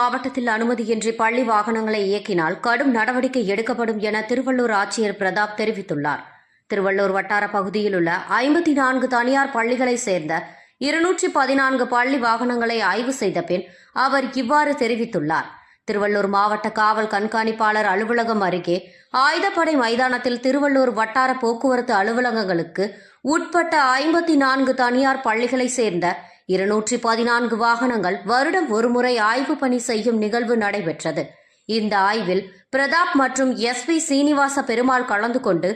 மாவட்டத்தில் அனுமதியின்றி பள்ளி வாகனங்களை இயக்கினால் கடும் நடவடிக்கை எடுக்கப்படும் என திருவள்ளூர் ஆட்சியர் பிரதாப் தெரிவித்துள்ளார். திருவள்ளூர் வட்டார பகுதியில் உள்ள ஐம்பத்தி நான்கு தனியார் பள்ளிகளைச் சேர்ந்த இருநூற்றி பதினான்கு பள்ளி வாகனங்களை ஆய்வு செய்த பின் அவர் இவ்வாறு தெரிவித்துள்ளார். திருவள்ளூர் மாவட்ட காவல் கண்காணிப்பாளர் அலுவலகம் அருகே ஆயுதப்படை மைதானத்தில் திருவள்ளூர் வட்டார போக்குவரத்து அலுவலகங்களுக்கு உட்பட்ட ஐம்பத்தி நான்கு தனியார் பள்ளிகளைச் சேர்ந்த இருநூற்றி பதினான்கு வாகனங்கள் வருடம் ஒருமுறை ஆய்வு பணி செய்யும் நிகழ்வு நடைபெற்றது. இந்த ஆய்வில் பிரதாப் மற்றும் எஸ் பி சீனிவாச பெருமாள் கலந்து கொண்டு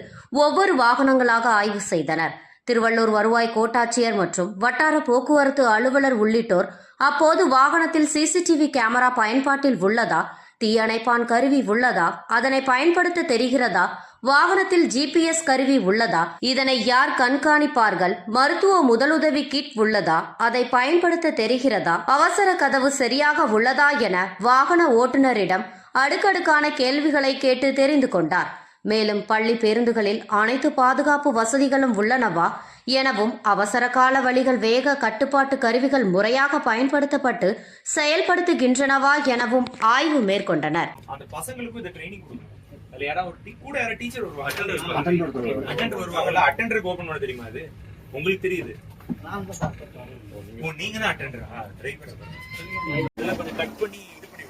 ஒவ்வொரு வாகனங்களாக ஆய்வு செய்தனர். திருவள்ளூர் வருவாய் கோட்டாட்சியர் மற்றும் வட்டார போக்குவரத்து அலுவலர் உள்ளிட்டோர் அப்போது வாகனத்தில் சிசிடிவி கேமரா பயன்பாட்டில் உள்ளதா தீயணைப்பான் கருவி உள்ளதா அதனை பயன்படுத்த தெரிகிறதா வாகனத்தில் ஜிபிஎஸ் கருவி உள்ளதா? இதனை யார் கண்காணிப்பார்கள்? மருத்துவ முதலுதவி கிட் உள்ளதா? அதை பயன்படுத்த தெரிகிறதா? அவசர கதவு சரியாக உள்ளதா என வாகன ஓட்டுநரிடம் அடுக்கடுக்கான கேள்விகளை கேட்டு தெரிந்து கொண்டார். மேலும் பள்ளி பேருந்துகளில் அனைத்து பாதுகாப்பு வசதிகளும் உள்ளனவா? எனவும் அவசர கால வழிகள் வேக கட்டுப்பாட்டு கருவிகள் முறையாக பயன்படுத்தப்பட்டு செயல்படுத்துகின்றனவா எனவும் ஆய்வு மேற்கொண்டனர். அதுல யாராவது ஒரு டி- கூட யாராவது டீச்சர் வருவாங்க. அட்டெண்டர் வருவாங்கல்ல? அட்டெண்டருக்கு ஓபன் பண்ண தெரியுமா அது? உங்களுக்கு தெரியுது. ஓ நீங்க தான் அட்டெண்டரா ட்ரை பண்ண இதெல்லாம் கொஞ்சம் கட் பண்ணி இது பண்ணி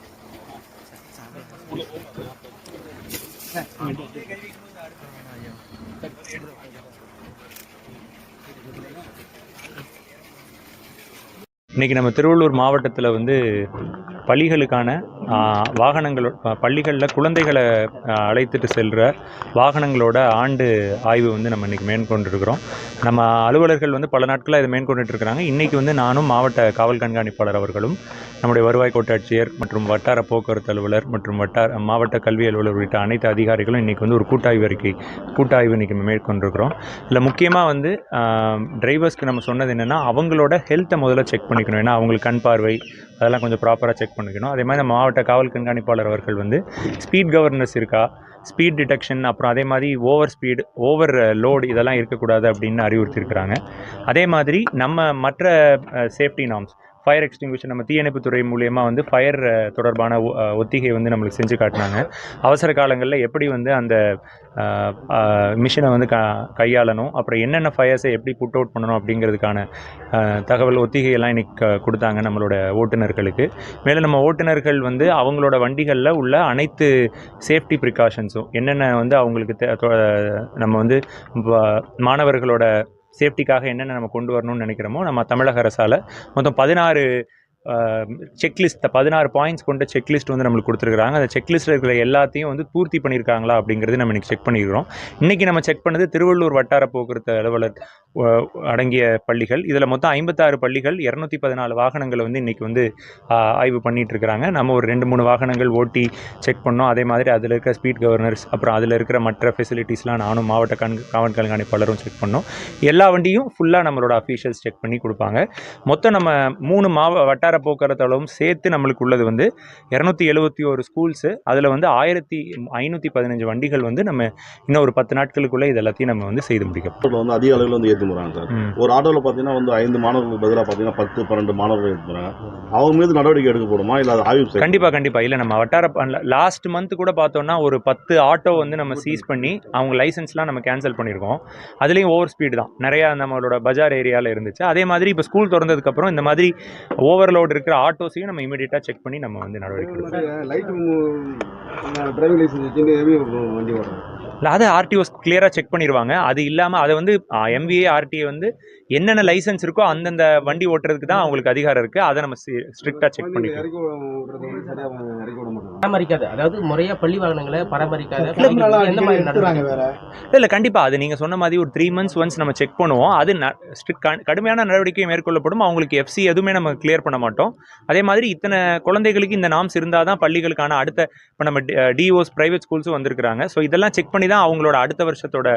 இன்றைக்கி நம்ம திருவள்ளூர் மாவட்டத்தில் வந்து பள்ளிகளுக்கான வாகனங்களோ பள்ளிகளில் குழந்தைகளை அழைத்துட்டு செல்கிற வாகனங்களோட ஆண்டு ஆய்வு வந்து நம்ம இன்றைக்கி மேற்கொண்டிருக்கிறோம். நம்ம அலுவலர்கள் வந்து பல நாட்களாக இதை மேற்கொண்டுட்டு இருக்கிறாங்க இன்றைக்கி வந்து நானும் மாவட்ட காவல் கண்காணிப்பாளர் அவர்களும் நம்முடைய வருவாய் கோட்டாட்சியர் மற்றும் வட்டார போக்குவரத்து அலுவலர் மற்றும் வட்டார மாவட்ட கல்வி அலுவலர் உள்ளிட்ட அனைத்து அதிகாரிகளும் இன்றைக்கி வந்து ஒரு கூட்டாய்வு அறிக்கை கூட்டாய்வு இன்றைக்கி மேற்கொண்டிருக்கிறோம். இதில் முக்கியமாக வந்து டிரைவர்ஸ்க்கு நம்ம சொன்னது என்னென்னா அவங்களோட ஹெல்த்தை முதல்ல செக் பண்ணிக்கணும். ஏன்னா அவங்களுக்கு கண் பார்வை அதெல்லாம் கொஞ்சம் ப்ராப்பராக செக் பண்ணிக்கணும். அதே மாதிரி மாவட்ட காவல் கண்காணிப்பாளர் அவர்கள் வந்து ஸ்பீட் கவர்னஸ் இருக்கா ஸ்பீட் டிடெக்ஷன் அப்புறம் அதே மாதிரி ஓவர் ஸ்பீடு ஓவர் லோடு இதெல்லாம் இருக்கக்கூடாது அப்படின்னு அறிவுறுத்தியிருக்கிறாங்க. அதே மாதிரி நம்ம மற்ற சேஃப்டி நார்ம்ஸ் ஃபயர் எக்ஸ்டிங்விஷன் நம்ம தீயணைப்புத்துறை மூலயமா வந்து ஃபயர் தொடர்பான ஒ- ஒத்திகை வந்து நம்மளுக்கு செஞ்சு காட்டினாங்க. அவசர காலங்களில் எப்படி வந்து அந்த மிஷினை வந்து க கையாளணும் அப்புறம் என்னென்ன ஃபயர்ஸை எப்படி புட் அவுட் பண்ணணும் அப்படிங்கிறதுக்கான தகவல் ஒத்திகையெல்லாம் இன்னைக்கு கொடுத்தாங்க நம்மளோட ஓட்டுநர்களுக்கு. மேலும் நம்ம ஓட்டுநர்கள் வந்து அவங்களோட வண்டிகளில் உள்ள அனைத்து சேஃப்டி ப்ரிகாஷன்ஸும் என்னென்ன வந்து அவங்களுக்கு தே- தொ- நம்ம வந்து மாணவர்களோட சேஃப்டிக்காக என்னென்ன நம்ம கொண்டு வரணும்னு நினைக்கிறோமோ நம்ம தமிழக அரசால் மொத்தம் பதினாறு செக்லிஸ்ட் பதினாறு பாயிண்ட்ஸ் கொண்ட செக்லிஸ்ட் வந்து நம்மளுக்கு கொடுத்துருக்காங்க அந்த செக்லிஸ்ட்டில் இருக்கிற எல்லாத்தையும் வந்து பூர்த்தி பண்ணியிருக்காங்களா அப்படிங்கிறது நம்ம இன்றைக்கி செக் பண்ணியிருக்கிறோம் இன்றைக்கி நம்ம செக் பண்ணது திருவள்ளூர் வட்டார போக்குவரத்து அலுவலர் அடங்கிய பள்ளிகள். இதில் மொத்தம் ஐம்பத்தாறு பள்ளிகள் இரநூத்தி பதினாலு வாகனங்களை வந்து இன்றைக்கி வந்து ஆய்வு பண்ணிட்டு இருக்கிறாங்க நம்ம ஒரு ரெண்டு மூணு வாகனங்கள் ஓட்டி செக் பண்ணோம். அதே மாதிரி அதில் இருக்கிற ஸ்பீட் கவர்னர்ஸ் அப்புறம் அதில் இருக்கிற மற்ற ஃபெசிலிட்டிஸ்லாம் நானும் மாவட்ட கண் காவல் கண்காணிப்பாளரும் செக் பண்ணோம். எல்லா வண்டியும் ஃபுல்லாக நம்மளோட அஃபீஷியல்ஸ் செக் பண்ணி கொடுப்பாங்க. மொத்தம் நம்ம மூணு மாவ வட்டார போக்குவரத்து அளவும் சேர்த்து நம்மளுக்கு உள்ளது வந்து இரநூத்தி எழுபத்தி ஒரு ஸ்கூல்ஸு. அதில் வந்து ஆயிரத்தி ஐநூற்றி பதினஞ்சு வண்டிகள் வந்து நம்ம இன்னும் ஒரு பத்து நாட்களுக்குள்ளே இது எல்லாத்தையும் நம்ம வந்து செய்து முடிக்கும் வந்து அதிக அளவில் வந்து போகிறாங்க சார். ஒரு ஆட்டோவில் பார்த்தீங்கன்னா வந்து ஐந்து மாணவர்களுக்கு பதிலாக பார்த்தீங்கன்னா பத்து பன்னெண்டு மாணவர்கள் போகிறாங்க அவங்க மீது நடவடிக்கை எடுக்கப்படுமா? இல்லை அது ஆய்வு செய்ய கண்டிப்பா கண்டிப்பா. இல்ல நம்ம வட்டார லாஸ்ட் மந்த் கூட பார்த்தோம்னா ஒரு பத்து ஆட்டோ வந்து நம்ம சீஸ் பண்ணி அவங்க லைசன்ஸ்லாம் நம்ம கேன்சல் பண்ணியிருக்கோம். அதுலேயும் ஓவர் ஸ்பீடு தான். நிறையா நம்மளோட பஜார் ஏரியாவில் இருந்துச்சு. அதே மாதிரி இப்போ ஸ்கூல் திறந்ததுக்கப்புறம் இந்த மாதிரி ஓவர்லோட் இருக்கிற ஆட்டோஸையும் நம்ம இமீடியட்டாக செக் பண்ணி நம்ம வந்து நடவடிக்கை டிரைவிங் லைசன்ஸ் வச்சுட்டு வண்டி இல்லை அதை ஆர்டிஓஸ் கிளியராக செக் பண்ணிடுவாங்க அது இல்லாமல் அதை வந்து எம்விஏ ஆர்டிஏ வந்து என்னென்ன லைசன்ஸ் இருக்கோ அந்தந்த வண்டி ஓட்டுறதுக்கு தான் அவங்களுக்கு அதிகாரம் இருக்குது அதை நம்ம ஸ்ட்ரிக்டாக செக் பண்ணிக்கலாம். பராமரிக்காத. அதாவது முறையா பள்ளி வாகனங்களை பராமரிக்காத இல்லை கண்டிப்பாக அது நீங்கள் சொன்ன மாதிரி ஒரு த்ரீ மந்த்ஸ் ஒன்ஸ் நம்ம செக் பண்ணுவோம். அது கடுமையான நடவடிக்கை மேற்கொள்ளப்படும். அவங்களுக்கு எஃப்சி எதுவுமே நம்ம கிளியர் பண்ண மாட்டோம். அதே மாதிரி இத்தனை குழந்தைகளுக்கு இந்த நாம்ஸ் இருந்தால் தான் பள்ளிகளுக்கான அடுத்த இப்போ நம்ம டிஓஸ் ப்ரைவேட் ஸ்கூல்ஸும் வந்திருக்கிறாங்க. ஸோ இதெல்லாம் செக் பண்ணி தான் அவங்களோட அடுத்த வருஷத்தோட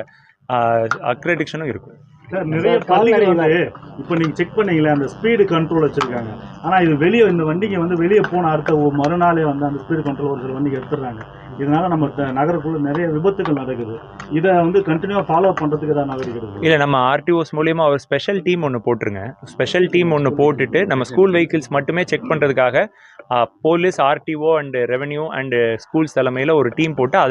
அக்ரெடிக்ஷனும் இருக்கும் சார் நிறைய பள்ளிகள் வந்து இப்போ நீங்க செக் பண்ணீங்களே அந்த ஸ்பீடு கண்ட்ரோல் வச்சிருக்காங்க. ஆனா இது வெளியே இந்த வண்டிக்கு வந்து வெளியே போன அடுத்த மறுநாளே வந்து அந்த ஸ்பீடு கண்ட்ரோல் ஒரு சில வண்டிக்கு எடுத்துடுறாங்க. இதனால நம்ம நகருக்குள்ள நிறைய விபத்துகள் நடக்குது. இதை வந்து கண்டினியூவா ஃபாலோ ஏதாவது நடவடிக்கை எடுக்கணும் இல்லை நம்ம ஆர்டிஓஸ் மூலியமா ஒரு ஸ்பெஷல் டீம் ஒன்று போட்டுருங்க. ஸ்பெஷல் டீம் ஒன்று போட்டுட்டு நம்ம ஸ்கூல் வெஹிக்கிள்ஸ் மட்டுமே செக் பண்ணுறதுக்காக police RTO and revenue and schools தலைமையில் ஒரு டீம் போட்டு அதை